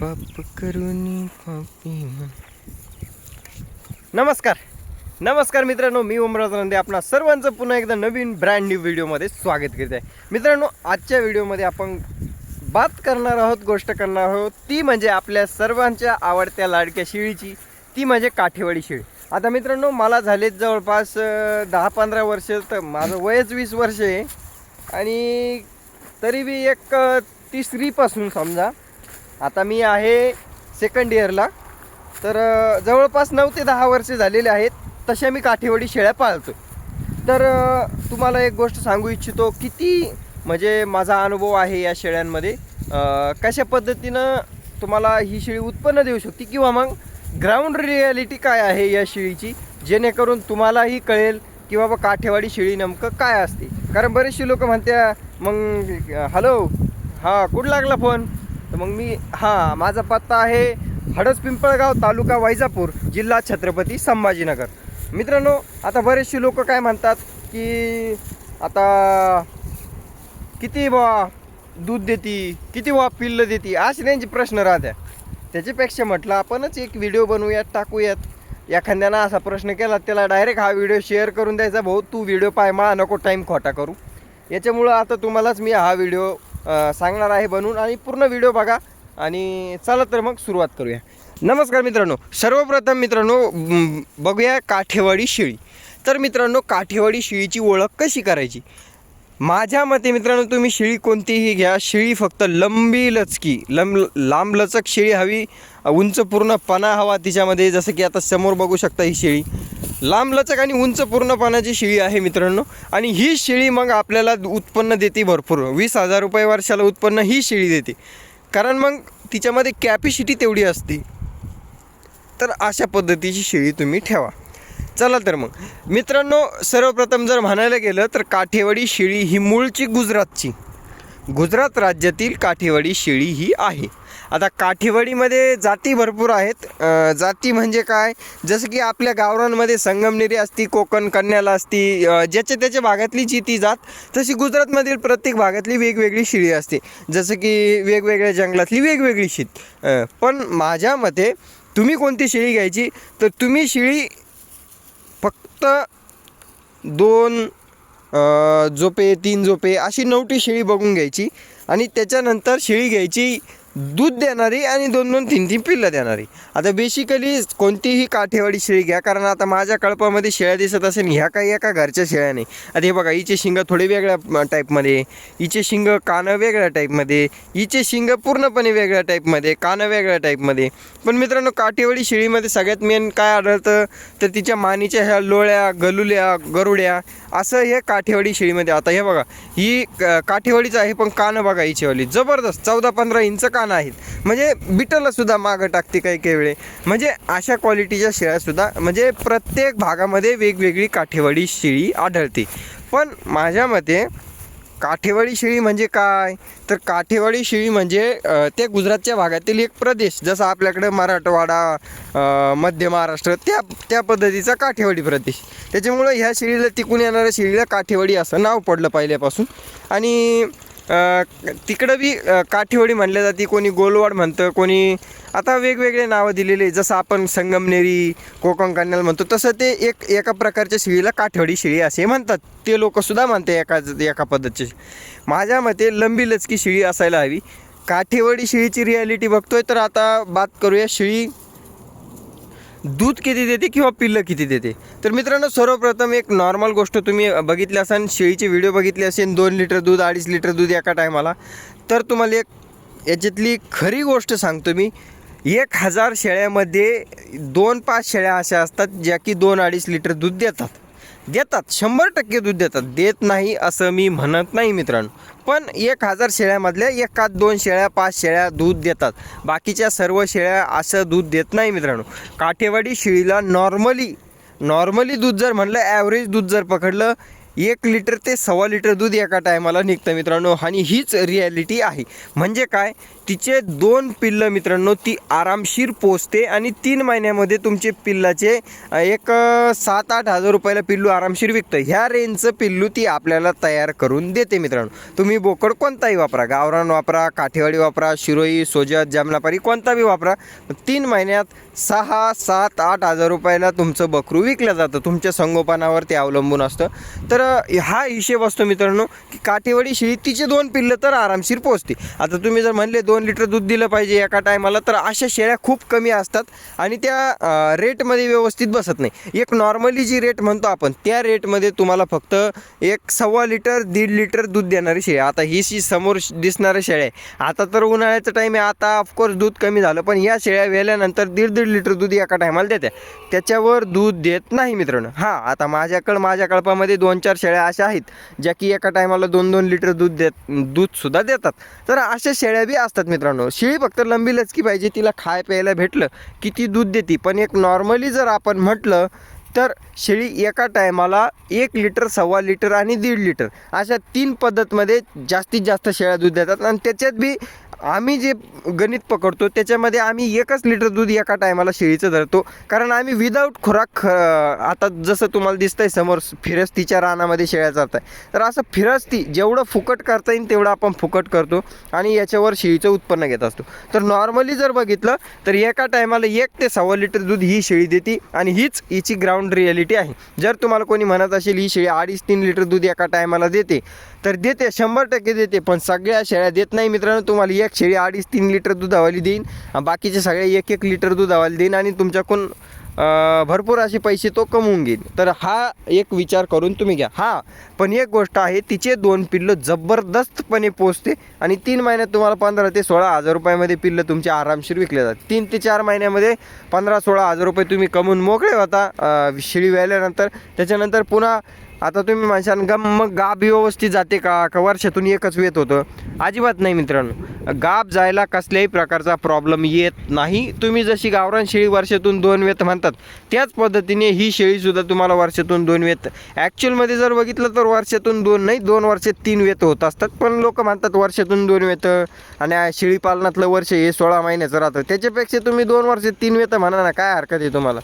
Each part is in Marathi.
पाप करून पापी नमस्कार. नमस्कार मित्रांनो मी ओमराज नंदे. आपणा सर्वांचं पुन्हा एकदा नवीन ब्रँड न्यू व्हिडिओमध्ये स्वागत करीत आहे. मित्रांनो आजच्या व्हिडिओमध्ये आपण बात करणार आहोत गोष्ट करणार आहोत. ती म्हणजे आपल्या सर्वांच्या आवडत्या लाडक्या शेळीची. ती म्हणजे काठेवाडी शेळी. आता मित्रांनो मला झालेत जवळपास दहा पंधरा वर्ष तर माझं वयच वीस वर्ष आहे. आणि तरी बी एक तिसरीपासून समजा. आता मी आहे सेकंड इयरला तर जवळपास नऊ ते दहा वर्षे झालेले आहेत तशा मी काठेवाडी शेळ्या पाळतो तर तुम्हाला एक गोष्ट सांगू इच्छितो किती म्हणजे माझा अनुभव आहे या शेळ्यांमध्ये कशा पद्धतीनं तुम्हाला ही शेळी उत्पन्न देऊ शकते किंवा मग ग्राउंड रियालिटी काय आहे या शेळीची जेणेकरून तुम्हालाही कळेल की बाबा काठेवाडी शेळी नेमकं काय असते. कारण बरेचसे लोक म्हणत्या मग हॅलो हां कुठं लागला फोन तर मग मी हां माझा पत्ता आहे हडस पिंपळगाव तालुका वैजापूर जिल्हा छत्रपती संभाजीनगर. मित्रांनो आता बरेचसे लोक काय म्हणतात की आता किती बा दूध देती किती वा पिल्लं देती असे त्यांचे प्रश्न राहत्या. त्याच्यापेक्षा म्हटलं आपणच एक व्हिडिओ बनवूयात टाकूयात. एखाद्यानं असा प्रश्न केला त्याला डायरेक्ट हा व्हिडिओ शेअर करून द्यायचा भाऊ तू व्हिडिओ पाय मा नको टाईम खोटा करू. याच्यामुळं आता तुम्हालाच मी हा व्हिडिओ सांगणार आहे बनवून आणि पूर्ण व्हिडिओ बघा. आणि चला तर मग सुरुवात करूया. नमस्कार मित्रांनो सर्वप्रथम मित्रांनो बघूया काठेवाडी शेळी. तर मित्रांनो काठेवाडी शेळीची ओळख कशी करायची? माझ्या मते मित्रांनो तुम्ही शेळी कोणतीही घ्या. शेळी फक्त लंबी लचकी लंब लांब लचक शेळी हवी. उंच पूर्ण पणा हवा तिच्यामध्ये. जसं की आता समोर बघू शकता ही शेळी. लांबलचक आणि उंच पूर्णपणाची शेळी आहे मित्रांनो. आणि ही शेळी मग आपल्याला उत्पन्न देते भरपूर. वीस हजार रुपये वर्षाला उत्पन्न ही शेळी देते. कारण मग तिच्यामध्ये कॅपॅसिटी तेवढी असते. तर अशा पद्धतीची शेळी तुम्ही ठेवा. चला तर मग. मित्रांनो सर्वप्रथम जर म्हणायला गेलं तर काठेवाडी शेळी ही मूळची गुजरातची. गुजरात राज्यातील काठेवाडी शेळी ही आहे. आता काठीवडीमध्ये जाती भरपूर आहेत. जाती म्हणजे काय? जसं की आपल्या गावरांमध्ये संगमनेरी असती कोकण कन्याला असती ज्याच्या त्याच्या भागातली जी ती जात तशी गुजरातमधील प्रत्येक भागातली वेगवेगळी शिळी असते. जसं की वेगवेगळ्या जंगलातली वेगवेगळी शीत. पण माझ्या मते तुम्ही कोणती शेळी घ्यायची? तर तुम्ही शिळी फक्त दोन झोपे तीन झोपे अशी नवटी शेळी बघून घ्यायची आणि त्याच्यानंतर शेळी घ्यायची दूध देणारी आणि दोन दोन तीन तीन पिल्लं देणारी. आता बेसिकली कोणतीही काठेवाडी शेळी घ्या कारण आता माझ्या कळपामध्ये शेळ्या दिसत असेल ह्या काही एका घरच्या शेळ्या नाही. आता हे बघा हिचे शिंग थोडे वेगळ्या टाईपमध्ये हिचे शिंग कानं वेगळ्या टाईपमध्ये हिचे शिंग पूर्णपणे वेगळ्या टाईपमध्ये कानं वेगळ्या टाईपमध्ये पण मित्रांनो काठेवाडी शेळीमध्ये सगळ्यात मेन काय आढळतं? तर तिच्या मानीच्या ह्या लोळ्या गलुल्या गरुड्या असं हे काठेवाडी शेळीमध्ये. आता हे बघा ही क- काठेवाडीच आहे पण कानं बघा हिचीवाली जबरदस्त चौदा पंधरा इंच कानं आहेत. म्हणजे बिटललासुद्धा मागं टाकते काही काही वेळे. म्हणजे अशा क्वालिटीच्या शेळ्यासुद्धा म्हणजे प्रत्येक भागामध्ये वेगवेगळी काठेवाडी शेळी आढळते. पण माझ्या मते काठेवाडी शेळी म्हणजे काय? तर काठेवाडी शेळी म्हणजे ते गुजरातच्या भागातील एक प्रदेश जसं आपल्याकडे मराठवाडा मध्य महाराष्ट्र त्या त्या पद्धतीचा काठेवाडी प्रदेश. त्याच्यामुळं ह्या शेळीला टिकून येणाऱ्या शेळीला काठेवाडी असं नाव पडलं पहिल्यापासून. आणि तिकडं बी काठीवडी म्हणल्या जाते कोणी गोलवाड म्हणतं कोणी आता वेगवेगळे नावं दिलेले आहे. जसं आपण संगमनेरी कोकण कन्याल म्हणतो तसं ते एक एका प्रकारच्या शिळीला काठेवाडी शिळी असे म्हणतात. ते लोकसुद्धा म्हणते एका एका पद्धतीची. माझ्या मते लंबी लचकी शिळी असायला हवी. काठीवडी शिळीची रियालिटी बघतोय तर आता बात करूया. शिळी दूध किती देते किंवा पिल्लं किती देते? तर मित्रांनो सर्वप्रथम एक नॉर्मल गोष्ट तुम्ही बघितली असाल शेळीचे व्हिडिओ बघितले असेल दोन लिटर दूध अडीच लिटर दूध एका टायमाला तर तुम्हाला एक याच्यातली खरी गोष्ट सांगतो मी. एक हजार शेळ्यामध्ये दोन पाच शेळ्या अशा असतात ज्या की दोन अडीच लिटर दूध देतात. देतात. शंभर टक्के दूध देतात. देत नाही असं मी म्हणत नाही मित्रांनो. पण एक हजार शेळ्यामधल्या एकात दोन शेळ्या पाच शेळ्या दूध देतात. बाकीच्या सर्व शेळ्या असं दूध देत नाही मित्रांनो. काठेवाडी शेळीला नॉर्मली नॉर्मली दूध जर म्हणलं ॲव्हरेज दूध जर पकडलं एक लिटर ते सव्वा लिटर दूध एका टायमाला निघतं मित्रांनो आणि हीच रिॲलिटी आहे. म्हणजे काय? तिचे दोन पिल्लं मित्रांनो ती आरामशीर पोचते आणि तीन महिन्यामध्ये तुमचे पिल्लाचे एक सात आठ हजार रुपयाला पिल्लू आरामशीर विकतं. ह्या रेंजचं पिल्लू ती आपल्याला तयार करून देते मित्रांनो. तुम्ही बोकड कोणताही वापरा गावरान वापरा काठेवाडी वापरा शिरोई सोजत जामलापारी कोणता बी वापरा तीन महिन्यात सहा सात आठ हजार रुपयाला तुमचं बकरू विकलं जातं. तुमच्या संगोपनावर ते अवलंबून असतं. तर हा हिशेब असतो मित्रांनो की काठेवाडी शेळी तिचे दोन पिल्लं तर आरामशीर पोचते आता तुम्ही जर म्हणले दोन लिटर दूध दिलं पाहिजे एका टायमाला तर अशा शेळ्या खूप कमी असतात आणि त्या रेटमध्ये व्यवस्थित बसत नाही. एक नॉर्मली जी रेट म्हणतो आपण त्या रेटमध्ये तुम्हाला फक्त एक सव्वा लिटर दीड लिटर दूध देणारी शेळी. आता ही शी समोर श- दिसणारी शेळ्या आहे. आता तर उन्हाळ्याचा टाईम आहे. आता ऑफकोर्स दूध कमी झालं पण या शेळ्या वेल्यानंतर दीड दीड लिटर दूध एका टायमाला देत्या त्याच्यावर दूध देत नाही मित्रांनो. हां आता माझ्याकडं माझ्या कळपामध्ये दोन चार शेळ्या अशा आहेत ज्या की एका टायमाला दोन दोन लिटर दूध देत दूधसुद्धा देतात. तर अशा शेळ्या बी असतात मित्रांनो. शेळी फक्त लंबी लचकी पाहिजे तिला खाय प्यायला भेटलं की ती दूध देते. पण एक नॉर्मली जर आपण म्हटलं तर शेळी एका टायमाला एक लिटर सव्वा लिटर आणि दीड लिटर अशा तीन पद्धतमध्ये जास्तीत जास्त शेळ्या दूध देतात. आणि त्याच्यात बी आम्ही जे गणित पकडतो त्याच्यामध्ये आम्ही एकच लिटर दूध एका टायमाला शेळीचं धरतो. कारण आम्ही विदाऊट खुराक ख आता जसं तुम्हाला दिसतंय समोर फिरस्तीच्या रानामध्ये शेळ्या जात आहे तर असं फिरस्ती जेवढं फुकट करता येईल तेवढं आपण फुकट करतो आणि याच्यावर शेळीचं उत्पन्न घेत असतो. तर नॉर्मली जर बघितलं तर एका टायमाला एक ते सव्वा लिटर दूध ही शेळी देते आणि हीच हिची ग्राउंड रिॲलिटी आहे. जर तुम्हाला कोणी म्हणत असेल ही शेळी अडीच तीन लिटर दूध एका टायमाला देते तर देते शंभर टक्के देते पण सगळ्या शेळ्या देत नाही मित्रांनो. तुम्हाला एक शेळी अडीच तीन लिटर दुधावाली देईन. बाकीचे सगळे एक एक लिटर दुधावाली देईन आणि तुमच्याकडून भरपूर असे पैसे तो कमवून घेईन. तर हा एक विचार करून तुम्ही घ्या. हां पण एक गोष्ट आहे तिचे दोन पिल्लं जबरदस्तपणे पोचते आणि तीन महिन्यात तुम्हाला पंधरा ते सोळा हजार रुपयामध्ये पिल्लं तुमचे आरामशीर विकले जातात. तीन ते चार महिन्यामध्ये पंधरा सोळा हजार रुपये तुम्ही कमवून मोकळे होता शिळी शेळी त्याच्यानंतर पुन्हा आता तुम्ही म्हणशान गा मग गाब व्यवस्थित जाते का? का वर्षातून एकच वेत होतं? अजिबात नाही मित्रांनो. गाब जायला कसल्याही प्रकारचा प्रॉब्लेम येत नाही. तुम्ही जशी गावरान शेळी वर्षातून दोन वेत म्हणतात त्याच पद्धतीने ही शेळीसुद्धा तुम्हाला वर्षातून दोन वेत. ॲक्च्युअलमध्ये जर बघितलं तर वर्षातून दोन नाही दोन वर्षात तीन वेत होत असतात. पण लोक म्हणतात वर्षातून दोन वेत. आणि शेळीपालनातलं शेळी पालनातलं वर्ष हे सोळा महिन्याचं राहतं. त्याच्यापेक्षा तुम्ही दोन वर्षात तीन वेत म्हणा ना काय हरकत आहे तुम्हाला?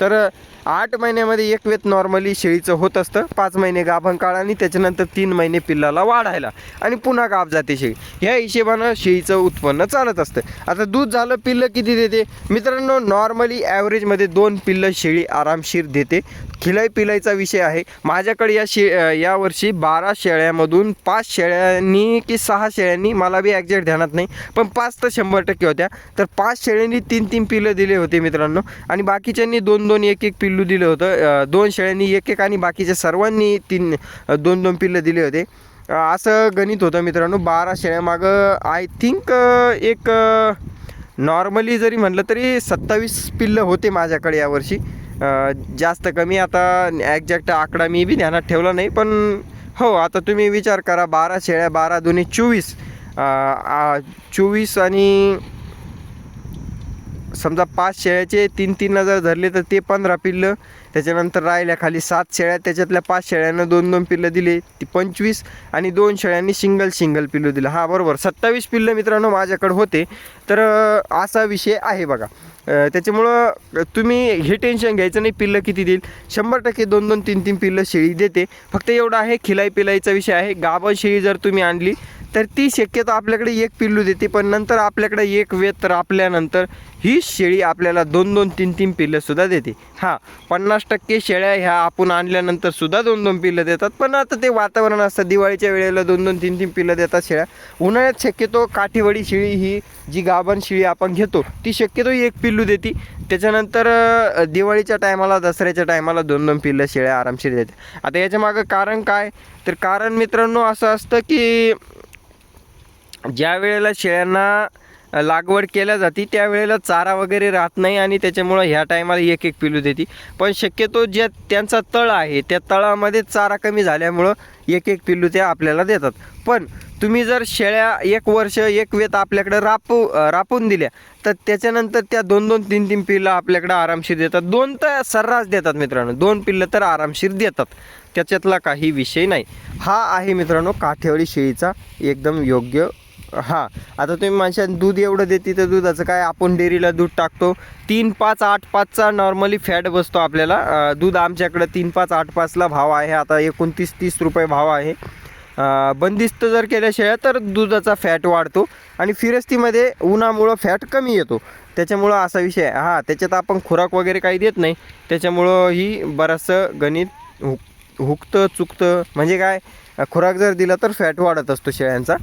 तर आठ महिन्यामध्ये एक वेत नॉर्मली शेळीचं होत असतं. पाच महिने गाभण काळ आणि त्याच्यानंतर तीन महिने पिल्लाला वाढायला. आणि पुन्हा गाभ जाते शेळी. ह्या हिशेबानं शेळीचं उत्पन्न चालत असतं. आता दूध झालं पिल्लं किती देते? मित्रांनो नॉर्मली ॲव्हरेजमध्ये दोन पिल्लं शेळी आरामशीर देते. खिलाई पिलाईचा विषय आहे. माझ्याकडे या शे यावर्षी बारा शेळ्यामधून पाच शेळ्यांनी की सहा शेळ्यांनी मला बी ॲक्झॅक्ट ध्यानात नाही पण पाच तर शंभर टक्के होत्या. तर पाच शेळ्यांनी तीन तीन पिल्लं दिले होते मित्रांनो. आणि बाकीच्यांनी दोन दोन एक एक पिल्लं पिल्लू दिलं होतं. दोन शेळ्यांनी एक एक आणि बाकीच्या सर्वांनी तीन दोन दोन पिल्लं दिले होते. असं गणित होतं मित्रांनो. बारा शेळ्यामागं आय थिंक एक नॉर्मली जरी म्हटलं तरी सत्तावीस पिल्लं होते माझ्याकडे यावर्षी जास्त कमी आता ॲक्झॅक्ट आकडा मी बी ध्यानात ठेवला नाही पण हो आता तुम्ही विचार करा. बारा शेळ्या बारा दोन्ही चोवीस. चोवीस आणि समजा पाच शेळ्याचे तीन तीन हजार धरले तर ते पंधरा पिल्लं त्याच्यानंतर राहिल्या खाली सात शेळ्या त्याच्यातल्या पाच शेळ्यांना दोन दोन पिल्लं दिले ती पंचवीस आणि दोन शेळ्यांनी सिंगल सिंगल पिल्लू दिलं. हां बरोबर. सत्तावीस पिल्लं मित्रांनो माझ्याकडे होते. तर असा विषय आहे बघा. त्याच्यामुळं तुम्ही हे टेन्शन घ्यायचं नाही पिल्लं किती देईल. शंभर टक्के दोन दोन तीन तीन पिल्लं शेळी देते. फक्त एवढं आहे खिलाई पिलाईचा विषय आहे. गाभण शेळी जर तुम्ही आणली तर ती शक्यतो आपल्याकडे एक पिल्लू देते पण नंतर आपल्याकडे एक वेत आपल्यानंतर ही शेळी आपल्याला दोन दोन तीन तीन पिल्लंसुद्धा देते. हां पन्नास टक्के शेळ्या ह्या आपण आणल्यानंतर सुद्धा दोन दोन पिल्लं देतात पण आता ते वातावरण असतं दिवाळीच्या वेळेला दोन दोन तीन तीन पिल्लं देतात शेळ्या. उन्हाळ्यात शक्यतो काठीवडी शेळी ही जी गाभण शेळी आपण घेतो ती शक्यतो एक पिल्लू देते. त्याच्यानंतर दिवाळीच्या टायमाला दसऱ्याच्या टायमाला दोन दोन पिल्लं शेळ्या आरामशीर देते. आता याच्या मागं कारण काय? तर कारण मित्रांनो असं असतं की ज्या वेळेला शेळ्यांना लागवड केल्या जाते त्यावेळेला चारा वगैरे राहत नाही आणि त्याच्यामुळं ह्या टायमाला एक एक पिलू देते. पण शक्यतो ज्या त्यांचा तळ आहे त्या तळामध्ये चारा कमी झाल्यामुळं एक एक पिल्लू त्या आपल्याला देतात. पण तुम्ही जर शेळ्या एक वर्ष एक वेत आपल्याकडे रापू रापून दिल्या तर त्याच्यानंतर त्या दोन दोन तीन तीन पिल्लं आपल्याकडे आरामशीर देतात. दोन तर सर्रास देतात मित्रांनो. दोन पिल्लं तर आरामशीर देतात. त्याच्यातला काही विषय नाही. हा आहे मित्रांनो काठेवाडी शेळीचा एकदम योग्य हां आता तुम्ही माणसा दूध एवढं देते तर दुधाचं काय? आपण डेअरीला दूध टाकतो. तीन पाच आठ पाचचा नॉर्मली फॅट बसतो आपल्याला. दूध आमच्याकडं तीन पाच आठ पाचला भाव आहे. आता एकोणतीस तीस रुपये भाव आहे. बंदिस्त जर केल्या शेळ्या तर दुधाचा फॅट वाढतो आणि फिरस्तीमध्ये उन्हामुळं फॅट कमी येतो. त्याच्यामुळं असा विषय आहे. हां त्याच्यात आपण खुराक वगैरे काही देत नाही. त्याच्यामुळं ही बरंचसं गणित हुक हुकतं चुकतं म्हणजे काय? खुराक जर दिला तर फॅट वाढत असतो शेळ्यांचा.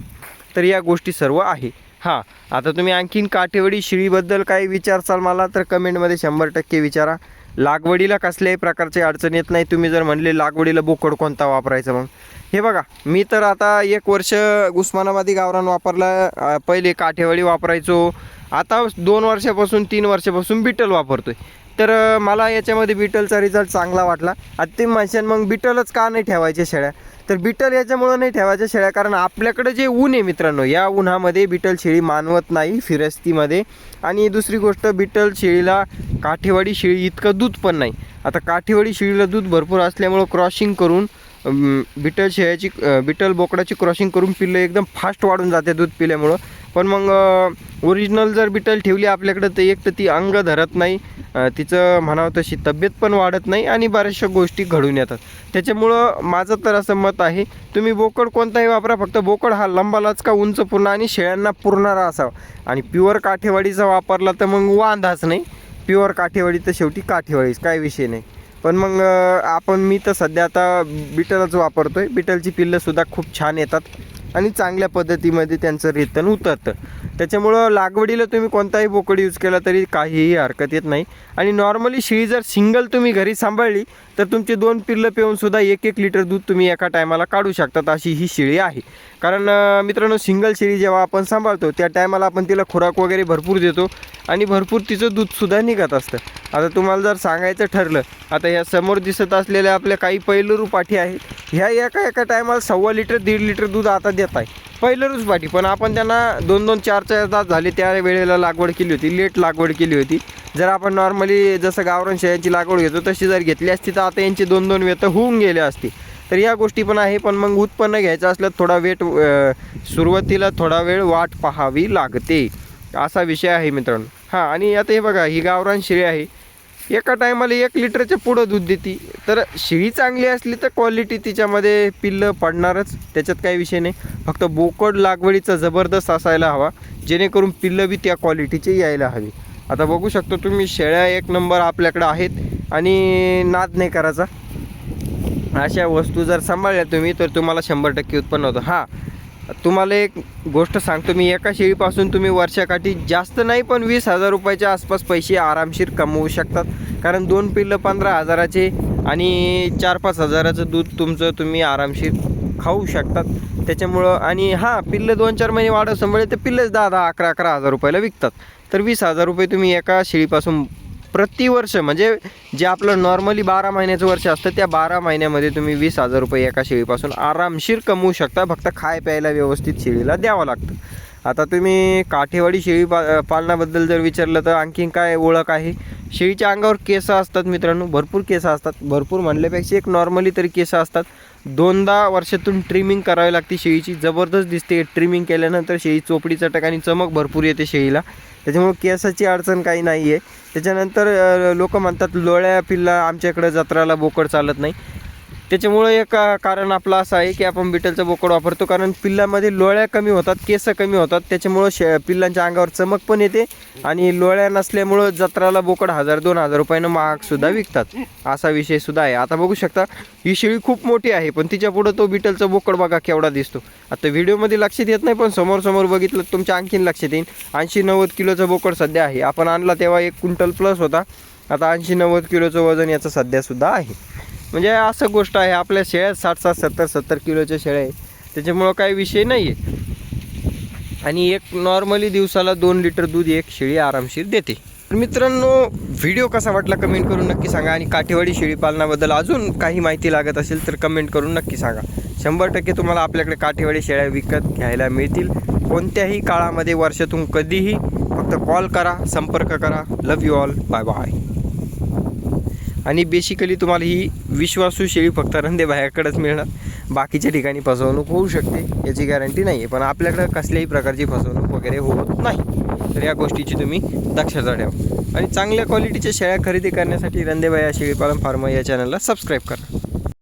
तर या गोष्टी सर्व आहे. हां आता तुम्ही आणखीन काठेवडी शिळीबद्दल काही विचारसाल मला तर कमेंटमध्ये शंभर टक्के विचारा. लागवडीला कसल्याही प्रकारची अडचण येत नाही. तुम्ही जर म्हणले लागवडीला बोकड कोणता वापरायचा मग हे बघा मी तर आता एक वर्ष उस्मानाबादी गावरान वापरला. पहिले काठेवाडी वापरायचो. आता दोन वर्षापासून तीन वर्षापासून बिटल वापरतोय. तर मला याच्यामध्ये बिटलचा रिझल्ट चांगला वाटला. आता ते म्हणशान मग बिटलच का नाही ठेवायचे शेळ्या? तर बिटल याच्यामुळं नाही ठेवायच्या शेळ्या कारण आपल्याकडे जे ऊन आहे मित्रांनो या उन्हामध्ये बिटल शेळी मानवत नाही फिरस्तीमध्ये. आणि दुसरी गोष्ट बिटल शेळीला काठेवाडी शेळी इतकं दूध पण नाही. आता काठेवाडी शेळीला दूध भरपूर असल्यामुळं क्रॉसिंग करून बिटल शेळ्याची बिटल बोकडाची क्रॉसिंग करून पिल्लं एकदम फास्ट वाढून जाते दूध पिल्यामुळं. पण मग ओरिजिनल जर बिटल ठेवली आपल्याकडं तर एक तर ती अंग धरत नाही तिचं म्हणावं तशी तब्येत पण वाढत नाही आणि बऱ्याचशा गोष्टी घडून येतात. त्याच्यामुळं माझं तर असं मत आहे तुम्ही बोकड कोणताही वापरा फक्त बोकड हा लंबालाच का उंच पूर्ण आणि शेळ्यांना पुरणारा असावा. आणि प्युअर काठेवाडीचा वापरला तर मग वांधाच नाही. प्युअर काठेवाडी तर शेवटी काठेवाडीच काय विषय नाही. पण मग आपण मी तर सध्या आता बिटलच वापरतो आहे बिटलची पिल्लंसुद्धा खूप छान येतात. आणि चांगल्या पद्धतीमध्ये त्यांचं रेतन उतरतं. त्याच्यामुळं लागवडीला तुम्ही कोणताही बोकड यूज केला तरी काहीही हरकत येत नाही. आणि नॉर्मली शेळी जर सिंगल तुम्ही घरी सांभाळली तर तुमची दोन पिल्लं पिऊन सुद्धा एक एक लिटर दूध तुम्ही एका टायमाला काढू शकतात अशी ही शेळी आहे. कारण मित्रांनो सिंगल शेळी जेव्हा आपण सांभाळतो त्या टायमाला आपण तिला खुराक वगैरे भरपूर देतो आणि भरपूर तिचं दूधसुद्धा निघत असतं. आता तुम्हाला जर सांगायचं ठरलं आता ह्या समोर दिसत असलेल्या आपल्या काही पैलरू पाठी आहेत ह्या एका एका टायमाला सव्वा लिटर दीड लिटर दूध आता येत आहे. पहिलंच पाठी पण आपण त्यांना दोन दोन चार चार तास झाले त्या वेळेला लागवड केली होती लेट लागवड केली होती. जर आपण नॉर्मली जसं गावरान शेळ्यांची लागवड घेतो तशी जर घेतली असती तर आता यांची दोन दोन वेत होऊन गेले असते. तर या गोष्टी पण आहे पण मग उत्पन्न घ्यायचं असलं थोडा वेट सुरुवातीला थोडा वेळ वाट पाहावी लागते. असा विषय आहे मित्रांनो. हां आणि आता हे बघा ही गावरान शेळी आहे. एका टायमाला एक लिटरच्या पुढं दूध देते. तर शेळी चांगली असली तर क्वालिटी तिच्यामध्ये पिल्लं पडणारच त्याच्यात काही विषय नाही. फक्त बोकड लागवडीचा जबरदस्त असायला हवा जेणेकरून पिल्लं बी त्या क्वालिटीचे यायला हवी. आता बघू शकतो तुम्ही शेळ्या एक नंबर आपल्याकडं आहेत आणि नाद नाही करायचा. अशा वस्तू जर सांभाळल्या तुम्ही तर तुम्हाला शंभर टक्के उत्पन्न होतं. हां तुम्हाला एक गोष्ट सांगतो मी एका शेळीपासून तुम्ही वर्षाकाठी जास्त नाही पण वीस हजार रुपयाच्या आसपास पैसे आरामशीर कमवू शकतात. कारण दोन पिल्लं पंधरा हजाराचे आणि चार पाच हजाराचं दूध तुमचं तुम्ही आरामशीर खाऊ शकतात. त्याच्यामुळं आणि हां पिल्लं दोन चार महिने वाढत संभाळले तर पिल्लंच दहा दहा अकरा अकरा हजार रुपयाला विकतात. तर वीस हजार रुपये तुम्ही एका शेळीपासून प्रतिवर्ष म्हणजे जे आपलं नॉर्मली बारा महिन्याचं वर्ष असतं त्या बारा महिन्यामध्ये तुम्ही वीस हजार रुपये एका शेळीपासून आरामशीर कमवू शकता. फक्त खाय प्यायला व्यवस्थित शेळीला द्यावं लागतं. आता तुम्ही काठेवाडी शेळी पा पालनाबद्दल जर विचारलं तर आणखीन काय ओळख आहे? शेळीच्या अंगावर केसं असतात मित्रांनो भरपूर केसं असतात. भरपूर म्हणल्यापेक्षा एक नॉर्मली तरी केसं असतात. दोनदा वर्षातून ट्रिमिंग करावी लागते शेळीची. जबरदस्त दिसते ट्रिमिंग केल्यानंतर शेळी चोपडी चटक आणि चमक भरपूर येते शेळीला. त्याच्यामुळे केसाची अडचण काही नाही आहे त्याच्यानंतर लोक म्हणतात लोळ्या पिल्ला आमच्याकडं जत्राला बोकड चालत नाही. त्याच्यामुळं एक कारण आपलं असं आहे की आपण बिटलचं बोकड वापरतो. कारण पिल्लामध्ये लोळ्या कमी होतात केस कमी होतात. त्याच्यामुळं शे पिल्लांच्या अंगावर चमक पण येते आणि लोळ्या नसल्यामुळं जत्राला बोकड हजार दोन हजार रुपयानं महागसुद्धा विकतात. असा विषय सुद्धा आहे. आता बघू शकता ही शेळी खूप मोठी आहे पण तिच्या पुढं तो बिटलचा बोकड बघा केवढा दिसतो. आता व्हिडिओमध्ये लक्षात येत नाही पण समोर समोर बघितलं तर तुमच्या आणखीन लक्षात येईल ऐंशी नव्वद किलोचा बोकड सध्या आहे. आपण आणला तेव्हा एक क्विंटल प्लस होता. आता ऐंशी नव्वद किलोचं वजन याचं सध्यासुद्धा आहे. म्हणजे असं गोष्ट आहे आपल्या शेळ्या साठ साठ सत्तर सत्तर किलोच्या शेळ्या आहे त्याच्यामुळं काही विषय नाही आहे आणि एक नॉर्मली दिवसाला दोन लिटर दूध एक शेळी आरामशीर देते. तर मित्रांनो व्हिडिओ कसा वाटला कमेंट करून नक्की सांगा आणि काठेवाडी शेळी पालनाबद्दल अजून काही माहिती लागत असेल तर कमेंट करून नक्की सांगा. शंभर टक्के तुम्हाला आपल्याकडे काठेवाडी शेळ्या विकत घ्यायला मिळतील. कोणत्याही काळामध्ये वर्षातून कधीही फक्त कॉल करा संपर्क करा. Love you all bye bye आणि बेसिकली तुम्हाला ही विश्वासू शेळी फक्त रंदेबायाकडेच मिळणार. बाकीच्या ठिकाणी फसवणूक होऊ शकते याची गॅरंटी नाही आहे पण आपल्याकडं कसल्याही प्रकारची फसवणूक वगैरे होत नाही. तर या गोष्टीची तुम्ही दक्षता ठेवा. आणि चांगल्या क्वालिटीच्या शेळ्या खरेदी करण्यासाठी रंदेबाया शेळीपालन फार्म या चॅनलला सबस्क्राईब करा.